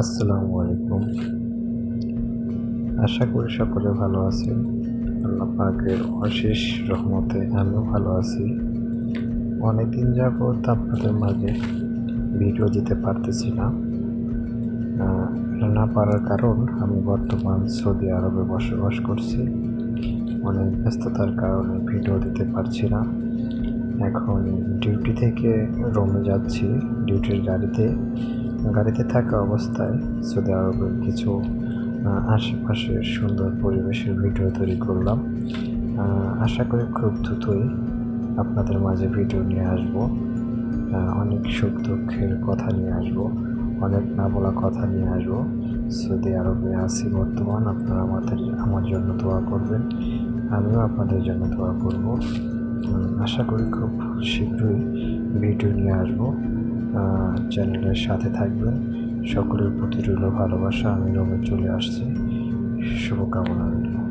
আসসালামু আলাইকুম। আশা করি সকলে ভালো আছেন। আল্লাহ পাকের অশেষ রহমতে আমিও ভালো আছি। অনেকদিন যাবৎ আপনাদের মাঝে ভিডিও দিতে পারতেছি না। না পারার কারণ আমি বর্তমান সৌদি আরবে বসবাস করছি। অনেক ব্যস্ততার কারণে ভিডিও দিতে পারছি না। এখন ডিউটি থেকে রোমে যাচ্ছি, ডিউটির গাড়িতে। গাড়িতে থাকা অবস্থায় সৌদি আরবের কিছু আশেপাশের সুন্দর পরিবেশের ভিডিও তৈরি করলাম। আশা করি খুব দ্রুতই আপনাদের মাঝে ভিডিও নিয়ে আসব। অনেক সুখ দুঃখের কথা নিয়ে আসব, অনেক না বলা কথা নিয়ে আসব। সৌদি আরবে আছি বর্তমান, আপনারা আমাদের, আমার জন্য দোয়া করবেন, আমিও আপনাদের জন্য দোয়া করব। আশা করি খুব শীঘ্রই ভিডিও নিয়ে আসব। চ্যানেলের সাথে থাকবেন। সকলের প্রতি রইল ভালোবাসা। আমি রোমে চলে আসছি। শুভকামনা রইল।